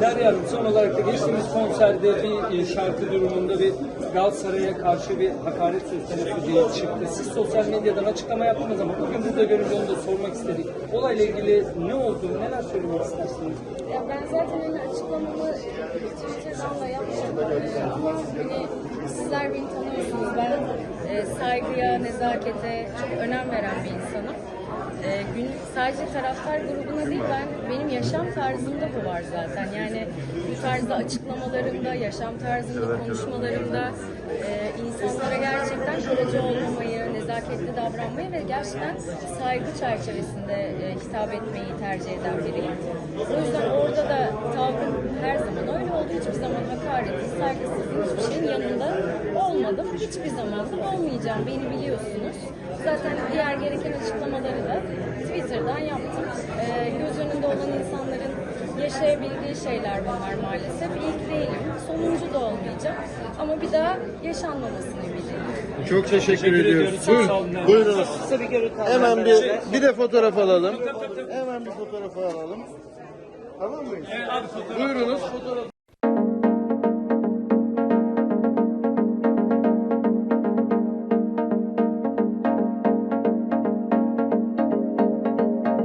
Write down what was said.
Derya Hanım son olarak da geçtiğimiz konserde bir e, şarkı durumunda bir Galatasaray'a karşı bir hakaret söz konusu diye çıktı. Siz sosyal medyadan açıklama yaptınız ama bugün burada görünce onu da sormak istedik. Olayla ilgili ne oldu, neler söylemek istersiniz? Ya ben zaten hani açıklamamı e, Twitter'dan da yapmışım. E, Ama hani sizler beni tanıyorsunuz. Ben saygıya, nezakete çok önem veren bir insanım. Gün, sadece taraftar grubuna değil, ben benim yaşam tarzımda bu var zaten. Yani bu tarzda açıklamalarımda, yaşam tarzımda, konuşmalarımda e, insanlara gerçekten kırıcı olmamayı, nezaketli davranmayı ve gerçekten saygı çerçevesinde e, hitap etmeyi tercih eden biriyim. O yüzden orada da tavrım her zaman öyle oldu. Hiçbir zaman hakaretin, saygısızlığın hiçbir şeyin yanında olmadım. Hiçbir zaman da olmayacağım. Beni biliyorsunuz. Zaten diğer gereken açıklamaları da yaşayabildiği şeyler bunlar maalesef. İlk değilim. Sonuncu da olmayacağım. Ama bir daha yaşanmamasını ümitliyim. Çok teşekkür, Teşekkür ediyoruz. ediyoruz. Buyurun, buyurunuz. Kısa bir görüntü alalım. Hemen bir, bir de fotoğraf alalım. Hemen bir fotoğraf alalım. Tamam mıyız? Evet, abi fotoğraf. Buyurunuz fotoğraf.